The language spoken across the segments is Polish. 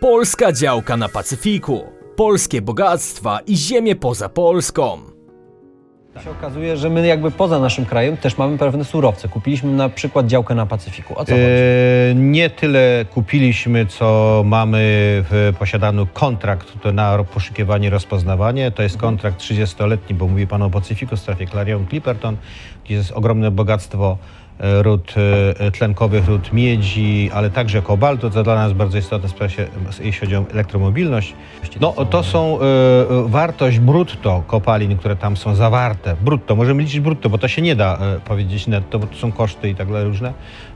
Polska działka na Pacyfiku. Polskie bogactwa i ziemie poza Polską. się okazuje, że my jakby poza naszym krajem też mamy pewne surowce. Kupiliśmy na przykład działkę na Pacyfiku. O co chodzi? E, Nie tyle kupiliśmy, co mamy w posiadaniu kontrakt to na poszukiwanie, rozpoznawanie. To jest kontrakt 30-letni, bo mówi Pan o Pacyfiku, strefie Clarion-Clipperton, gdzie jest ogromne bogactwo ród e, tlenkowych, ród miedzi, ale także kobaltu, co dla nas bardzo istotne, jeśli chodzi o elektromobilność. No, to są e, e, wartość brutto kopalin, które tam są zawarte. Brutto, możemy liczyć brutto, bo to się nie da e, powiedzieć netto, bo to są koszty i tak dalej różne.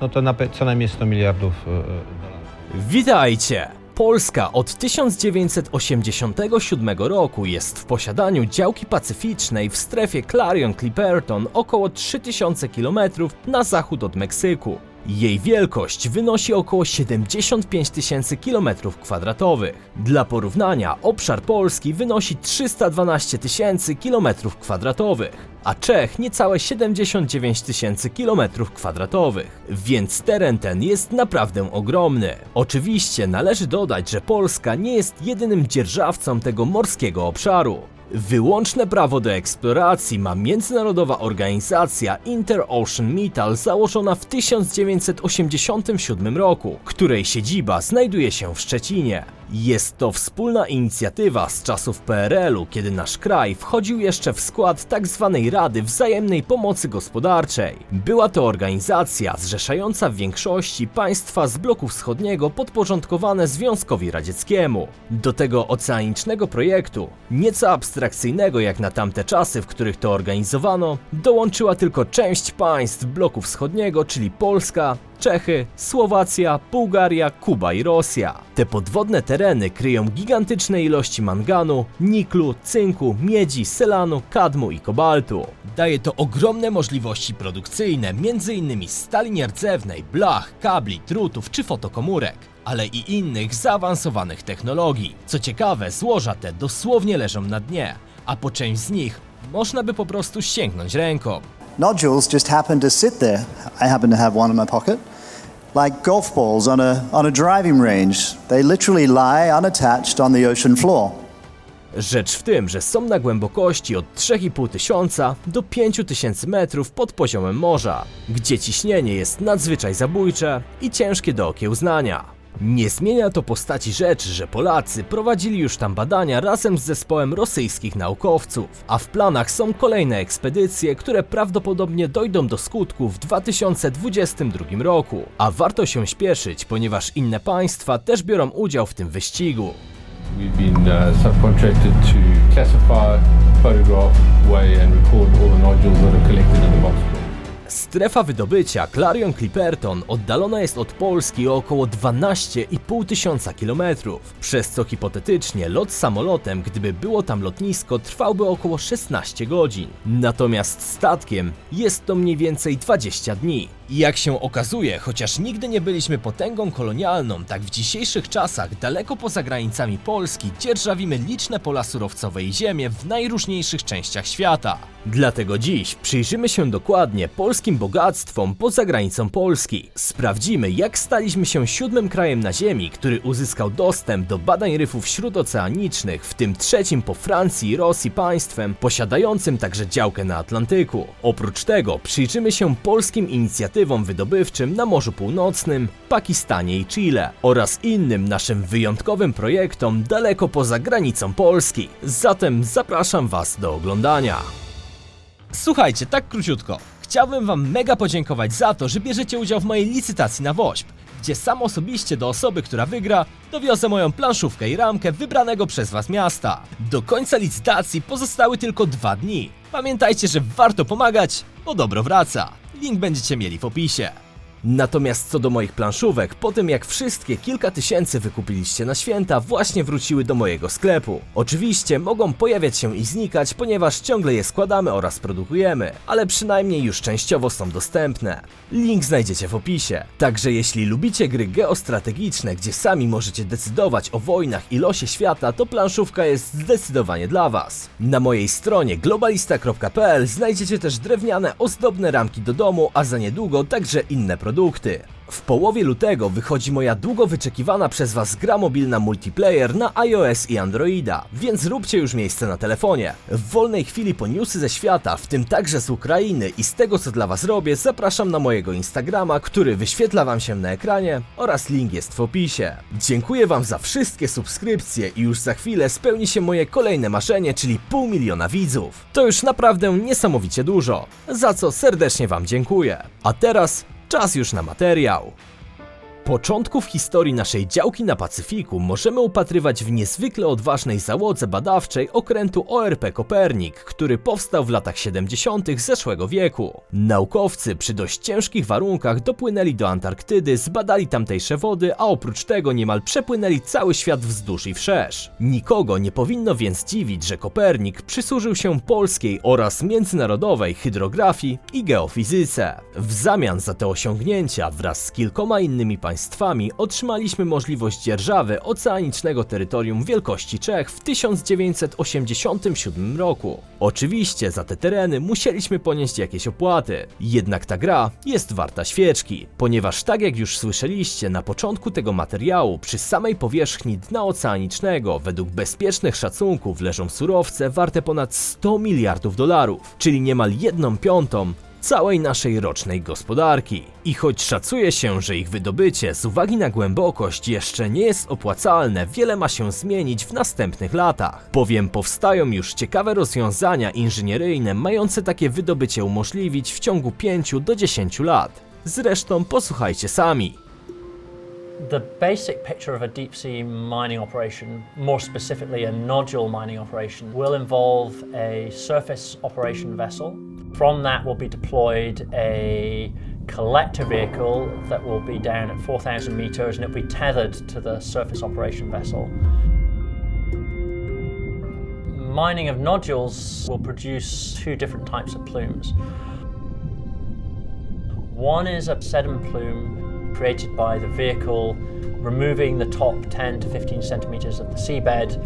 No to co najmniej 100 miliardów e, e, dolarów. Witajcie! Polska od 1987 roku jest w posiadaniu działki pacyficznej w strefie Clarion-Clipperton około 3000 km na zachód od Meksyku. Jej wielkość wynosi około 75 tysięcy km kwadratowych. Dla porównania obszar Polski wynosi 312 tysięcy km kwadratowych, a Czech niecałe 79 tysięcy km kwadratowych, więc teren ten jest naprawdę ogromny. Oczywiście należy dodać, że Polska nie jest jedynym dzierżawcą tego morskiego obszaru. Wyłączne prawo do eksploracji ma międzynarodowa organizacja Inter-Ocean Metal założona w 1987 roku, której siedziba znajduje się w Szczecinie. Jest to wspólna inicjatywa z czasów PRL-u, kiedy nasz kraj wchodził jeszcze w skład tzw. Rady Wzajemnej Pomocy Gospodarczej. Była to organizacja zrzeszająca w większości państwa z bloku wschodniego podporządkowane Związkowi Radzieckiemu. Do tego oceanicznego projektu, nieco abstrakcyjnego jak na tamte czasy, w których to organizowano, dołączyła tylko część państw bloku wschodniego, czyli Polska, Czechy, Słowacja, Bułgaria, Kuba i Rosja. Te podwodne tereny kryją gigantyczne ilości manganu, niklu, cynku, miedzi, selanu, kadmu i kobaltu. Daje to ogromne możliwości produkcyjne, m.in. stali nierdzewnej, blach, kabli, drutów czy fotokomórek ale i innych zaawansowanych technologii. Co ciekawe, złoża te dosłownie leżą na dnie, a po część z nich można by po prostu sięgnąć ręką. Nodules just happen to sit there. I happen to have one in my pocket, like golf balls on a, on a driving range. They literally lie unattached on the ocean floor. Rzecz w tym, że są na głębokości od 3,5 tysiąca do 5 tysięcy metrów pod poziomem morza, gdzie ciśnienie jest nadzwyczaj zabójcze i ciężkie do okiełznania. Nie zmienia to postaci rzeczy, że Polacy prowadzili już tam badania razem z zespołem rosyjskich naukowców, a w planach są kolejne ekspedycje, które prawdopodobnie dojdą do skutku w 2022 roku. A warto się śpieszyć, ponieważ inne państwa też biorą udział w tym wyścigu. We've been uh, subcontracted to classify, photograph, weigh and record all the nodules that are collected in the box. Strefa wydobycia Clarion-Clipperton oddalona jest od Polski o około 12,5 tysiąca kilometrów, przez co hipotetycznie lot samolotem, gdyby było tam lotnisko, trwałby około 16 godzin. Natomiast statkiem jest to mniej więcej 20 dni. I jak się okazuje, chociaż nigdy nie byliśmy potęgą kolonialną, tak w dzisiejszych czasach, daleko poza granicami Polski, dzierżawimy liczne pola surowcowe i ziemię w najróżniejszych częściach świata. Dlatego dziś przyjrzymy się dokładnie polskim bogactwom poza granicą Polski. Sprawdzimy, jak staliśmy się siódmym krajem na Ziemi, który uzyskał dostęp do badań ryfów śródoceanicznych, w tym trzecim po Francji i Rosji państwem, posiadającym także działkę na Atlantyku. Oprócz tego przyjrzymy się polskim inicjatywom wydobywczym na Morzu Północnym, Pakistanie i Chile oraz innym naszym wyjątkowym projektom daleko poza granicą Polski. Zatem zapraszam Was do oglądania. Słuchajcie, tak króciutko. Chciałbym Wam mega podziękować za to, że bierzecie udział w mojej licytacji na WOŚP, gdzie sam osobiście do osoby, która wygra, dowiozę moją planszówkę i ramkę wybranego przez Was miasta. Do końca licytacji pozostały tylko dwa dni. Pamiętajcie, że warto pomagać, bo dobro wraca. Link będziecie mieli w opisie. Natomiast co do moich planszówek, po tym jak wszystkie kilka tysięcy wykupiliście na święta, właśnie wróciły do mojego sklepu. Oczywiście mogą pojawiać się i znikać, ponieważ ciągle je składamy oraz produkujemy, ale przynajmniej już częściowo są dostępne. Link znajdziecie w opisie. Także jeśli lubicie gry geostrategiczne, gdzie sami możecie decydować o wojnach i losie świata, to planszówka jest zdecydowanie dla Was. Na mojej stronie globalista.pl znajdziecie też drewniane, ozdobne ramki do domu, a za niedługo także inne produkty. W połowie lutego wychodzi moja długo wyczekiwana przez Was gra mobilna multiplayer na iOS i Androida, więc róbcie już miejsce na telefonie. W wolnej chwili po newsy ze świata, w tym także z Ukrainy i z tego co dla Was robię, zapraszam na mojego Instagrama, który wyświetla Wam się na ekranie oraz link jest w opisie. Dziękuję Wam za wszystkie subskrypcje i już za chwilę spełni się moje kolejne marzenie, czyli pół miliona widzów. To już naprawdę niesamowicie dużo, za co serdecznie Wam dziękuję. A teraz czas już na materiał. Początków historii naszej działki na Pacyfiku możemy upatrywać w niezwykle odważnej załodze badawczej okrętu ORP Kopernik, który powstał w latach 70. zeszłego wieku. Naukowcy przy dość ciężkich warunkach dopłynęli do Antarktydy, zbadali tamtejsze wody, a oprócz tego niemal przepłynęli cały świat wzdłuż i wszerz. Nikogo nie powinno więc dziwić, że Kopernik przysłużył się polskiej oraz międzynarodowej hydrografii i geofizyce. W zamian za te osiągnięcia wraz z kilkoma innymi państwami otrzymaliśmy możliwość dzierżawy oceanicznego terytorium wielkości Czech w 1987 roku. Oczywiście za te tereny musieliśmy ponieść jakieś opłaty, jednak ta gra jest warta świeczki, ponieważ tak jak już słyszeliście na początku tego materiału, przy samej powierzchni dna oceanicznego według bezpiecznych szacunków leżą surowce warte ponad 100 miliardów dolarów, czyli niemal jedną piątą całej naszej rocznej gospodarki. I choć szacuje się, że ich wydobycie z uwagi na głębokość jeszcze nie jest opłacalne, wiele ma się zmienić w następnych latach, bowiem powstają już ciekawe rozwiązania inżynieryjne mające takie wydobycie umożliwić w ciągu 5 do 10 lat. Zresztą posłuchajcie sami. The basic picture of a deep sea mining operation, more specifically a nodule mining operation, will involve a surface operation vessel. From that will be deployed a collector vehicle that will be down at 4,000 meters and it will be tethered to the surface operation vessel. Mining of nodules will produce two different types of plumes. One is a sediment plume created by the vehicle removing the top 10 to 15 centimeters of the seabed.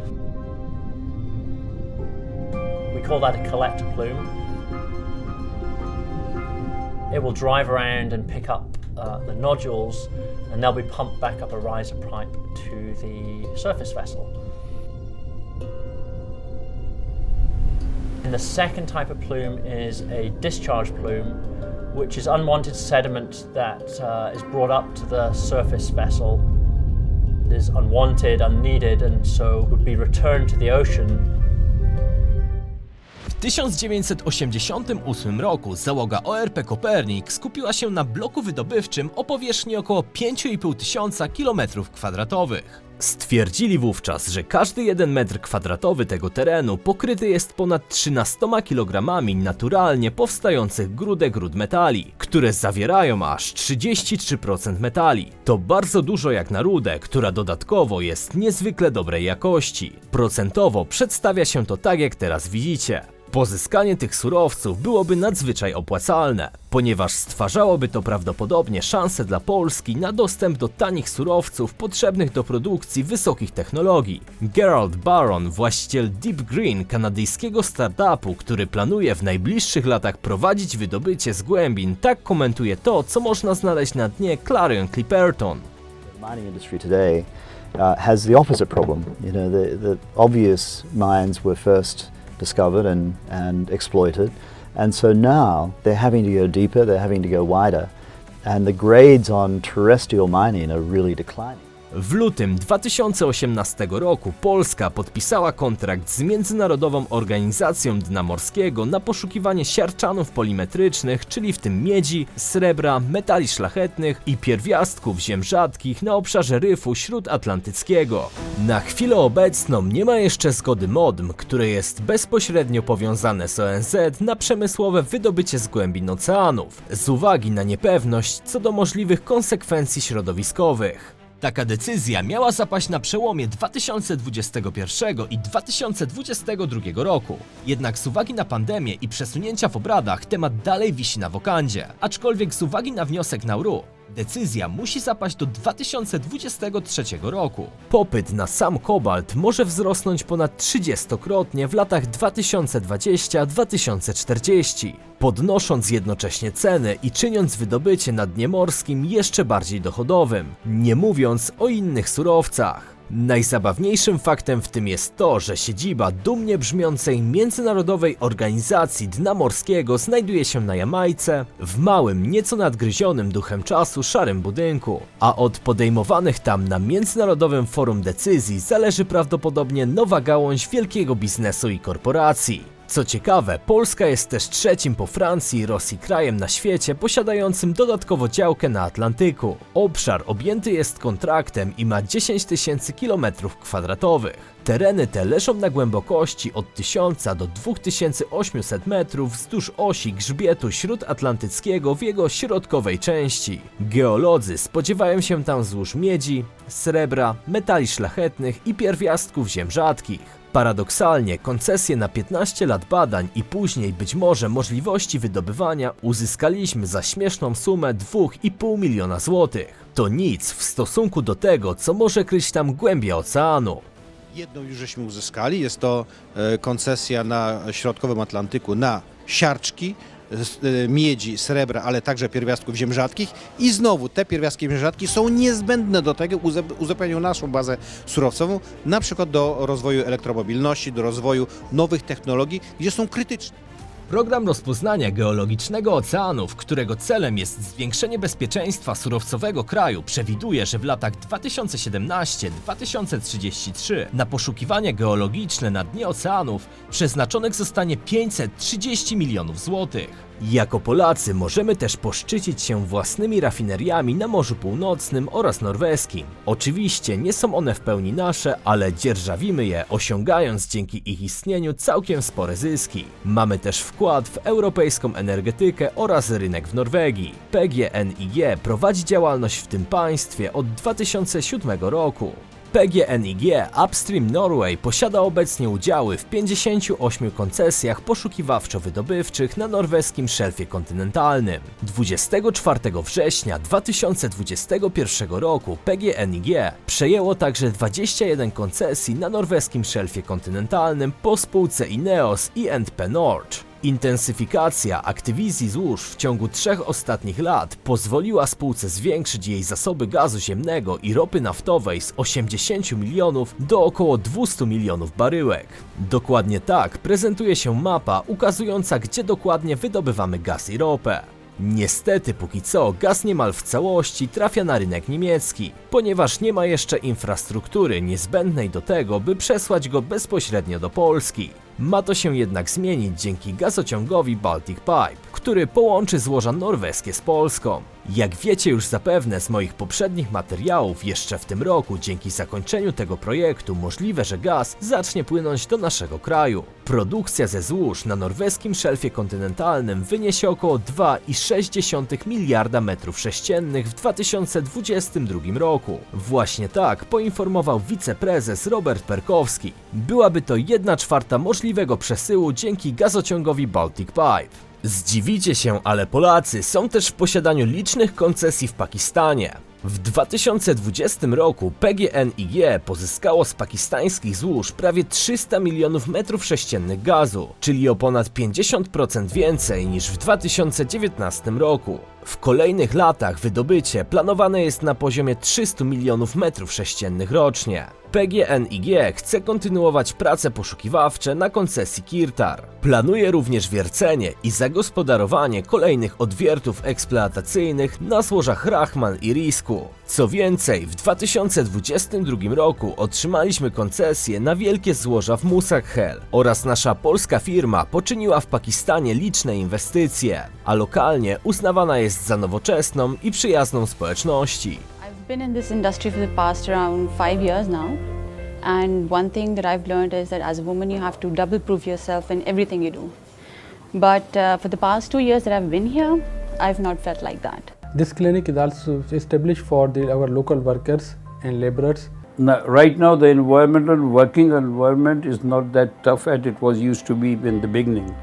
We call that a collector plume. It will drive around and pick up uh, the nodules, and they'll be pumped back up a riser pipe to the surface vessel. And the second type of plume is a discharge plume, which is unwanted sediment that uh, is brought up to the surface vessel. It is unwanted, unneeded, and so would be returned to the ocean W 1988 roku załoga ORP Kopernik skupiła się na bloku wydobywczym o powierzchni około 5,5 tysiąca km2. Stwierdzili wówczas, że każdy 1 metr kwadratowy tego terenu pokryty jest ponad 13 kg naturalnie powstających grudek rud metali, które zawierają aż 33% metali. To bardzo dużo jak na rudę, która dodatkowo jest niezwykle dobrej jakości. Procentowo przedstawia się to tak jak teraz widzicie. Pozyskanie tych surowców byłoby nadzwyczaj opłacalne, ponieważ stwarzałoby to prawdopodobnie szansę dla Polski na dostęp do tanich surowców potrzebnych do produkcji wysokich technologii. Gerald Baron, właściciel Deep Green, kanadyjskiego startupu, który planuje w najbliższych latach prowadzić wydobycie z głębin, tak komentuje to, co można znaleźć na dnie Clarion Clipperton. Uh, has the opposite problem. You know, the, the obvious mines were first discovered and, and exploited, and so now they're having to go deeper, they're having to go wider, and the grades on terrestrial mining are really declining. W lutym 2018 roku Polska podpisała kontrakt z Międzynarodową Organizacją Dna Morskiego na poszukiwanie siarczanów polimetrycznych, czyli w tym miedzi, srebra, metali szlachetnych i pierwiastków ziem rzadkich na obszarze ryfu śródatlantyckiego. Na chwilę obecną nie ma jeszcze zgody MODM, które jest bezpośrednio powiązane z ONZ na przemysłowe wydobycie z głębin oceanów, z uwagi na niepewność co do możliwych konsekwencji środowiskowych. Taka decyzja miała zapaść na przełomie 2021 i 2022 roku. Jednak z uwagi na pandemię i przesunięcia w obradach temat dalej wisi na wokandzie. Aczkolwiek z uwagi na wniosek Nauru, decyzja musi zapaść do 2023 roku. Popyt na sam kobalt może wzrosnąć ponad 30-krotnie w latach 2020-2040, podnosząc jednocześnie ceny i czyniąc wydobycie na dnie morskim jeszcze bardziej dochodowym, nie mówiąc o innych surowcach. Najzabawniejszym faktem w tym jest to, że siedziba dumnie brzmiącej Międzynarodowej Organizacji Dna Morskiego znajduje się na Jamajce, w małym, nieco nadgryzionym duchem czasu szarym budynku, a od podejmowanych tam na Międzynarodowym Forum decyzji zależy prawdopodobnie nowa gałąź wielkiego biznesu i korporacji. Co ciekawe, Polska jest też trzecim po Francji i Rosji krajem na świecie posiadającym dodatkowo działkę na Atlantyku. Obszar objęty jest kontraktem i ma 10 tysięcy kilometrów kwadratowych. Tereny te leżą na głębokości od 1000 do 2800 metrów wzdłuż osi grzbietu śródatlantyckiego w jego środkowej części. Geolodzy spodziewają się tam złóż miedzi, srebra, metali szlachetnych i pierwiastków ziem rzadkich. Paradoksalnie koncesje na 15 lat badań i później być może możliwości wydobywania uzyskaliśmy za śmieszną sumę 2,5 miliona złotych. To nic w stosunku do tego, co może kryć tam głębia oceanu. Jedną już żeśmy uzyskali, jest to e, koncesja na środkowym Atlantyku na siarczki, e, miedzi, srebra, ale także pierwiastków ziem rzadkich i znowu te pierwiastki ziem rzadkich są niezbędne do tego, uzupełniają naszą bazę surowcową, na przykład do rozwoju elektromobilności, do rozwoju nowych technologii, gdzie są krytyczne. Program rozpoznania geologicznego oceanów, którego celem jest zwiększenie bezpieczeństwa surowcowego kraju, przewiduje, że w latach 2017-2033 na poszukiwania geologiczne na dnie oceanów przeznaczonych zostanie 530 milionów złotych. Jako Polacy możemy też poszczycić się własnymi rafineriami na Morzu Północnym oraz Norweskim. Oczywiście nie są one w pełni nasze, ale dzierżawimy je, osiągając dzięki ich istnieniu całkiem spore zyski. Mamy też wkład w europejską energetykę oraz rynek w Norwegii. PGNiG prowadzi działalność w tym państwie od 2007 roku. PGNiG Upstream Norway posiada obecnie udziały w 58 koncesjach poszukiwawczo-wydobywczych na norweskim szelfie kontynentalnym. 24 września 2021 roku PGNiG przejęło także 21 koncesji na norweskim szelfie kontynentalnym po spółce Ineos i NP Nord. Intensyfikacja aktywizji złóż w ciągu trzech ostatnich lat pozwoliła spółce zwiększyć jej zasoby gazu ziemnego i ropy naftowej z 80 milionów do około 200 milionów baryłek. Dokładnie tak prezentuje się mapa ukazująca gdzie dokładnie wydobywamy gaz i ropę. Niestety póki co gaz niemal w całości trafia na rynek niemiecki, ponieważ nie ma jeszcze infrastruktury niezbędnej do tego, by przesłać go bezpośrednio do Polski. Ma to się jednak zmienić dzięki gazociągowi Baltic Pipe, który połączy złoża norweskie z Polską. Jak wiecie już zapewne z moich poprzednich materiałów, jeszcze w tym roku dzięki zakończeniu tego projektu możliwe, że gaz zacznie płynąć do naszego kraju. Produkcja ze złóż na norweskim szelfie kontynentalnym wyniesie około 2,6 miliarda metrów sześciennych w 2022 roku. Właśnie tak poinformował wiceprezes Robert Perkowski. Byłaby to 1 czwarta możliwego przesyłu dzięki gazociągowi Baltic Pipe. Zdziwicie się, ale Polacy są też w posiadaniu licznych koncesji w Pakistanie. W 2020 roku PGNiG pozyskało z pakistańskich złóż prawie 300 milionów metrów sześciennych gazu, czyli o ponad 50% więcej niż w 2019 roku. W kolejnych latach wydobycie planowane jest na poziomie 300 milionów metrów sześciennych rocznie. PGNiG chce kontynuować prace poszukiwawcze na koncesji Kirtar. Planuje również wiercenie i zagospodarowanie kolejnych odwiertów eksploatacyjnych na złożach Rachman i Risku. Co więcej, w 2022 roku otrzymaliśmy koncesję na wielkie złoża w Musakhel oraz nasza polska firma poczyniła w Pakistanie liczne inwestycje, a lokalnie uznawana jest za nowoczesną i przyjazną społeczności. I've been in this industry for the past around five years now. And one thing that I've learned is that as a woman, you have to double prove yourself in everything you do. But uh, for the past two years that I've been here, I've not felt like that. This clinic is also established for the, our local workers and laborers. Now, right now, the environmental working environment is not that tough as it was used to be in the beginning.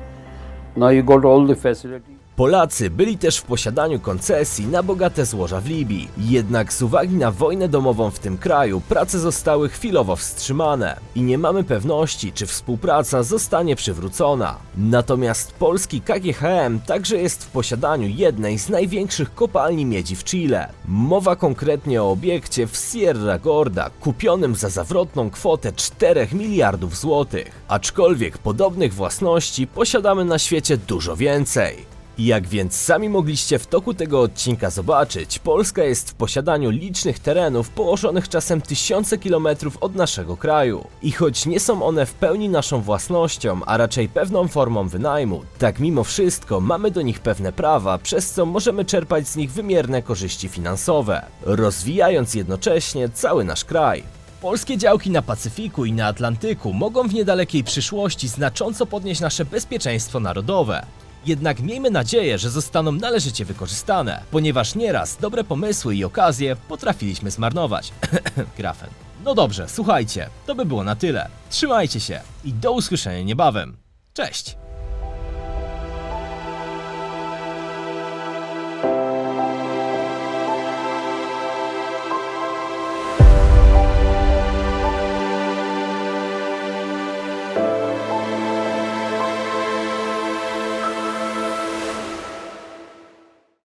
Now you got all the facility. Polacy byli też w posiadaniu koncesji na bogate złoża w Libii. Jednak z uwagi na wojnę domową w tym kraju prace zostały chwilowo wstrzymane i nie mamy pewności, czy współpraca zostanie przywrócona. Natomiast polski KGHM także jest w posiadaniu jednej z największych kopalni miedzi w Chile. Mowa konkretnie o obiekcie w Sierra Gorda, kupionym za zawrotną kwotę 4 miliardów złotych. Aczkolwiek podobnych własności posiadamy na świecie dużo więcej. Jak więc sami mogliście w toku tego odcinka zobaczyć, Polska jest w posiadaniu licznych terenów położonych czasem tysiące kilometrów od naszego kraju. I choć nie są one w pełni naszą własnością, a raczej pewną formą wynajmu, tak mimo wszystko mamy do nich pewne prawa, przez co możemy czerpać z nich wymierne korzyści finansowe, rozwijając jednocześnie cały nasz kraj. Polskie działki na Pacyfiku i na Atlantyku mogą w niedalekiej przyszłości znacząco podnieść nasze bezpieczeństwo narodowe. Jednak miejmy nadzieję, że zostaną należycie wykorzystane, ponieważ nieraz dobre pomysły i okazje potrafiliśmy zmarnować. Grafen. No dobrze, słuchajcie, to by było na tyle. Trzymajcie się i do usłyszenia niebawem. Cześć!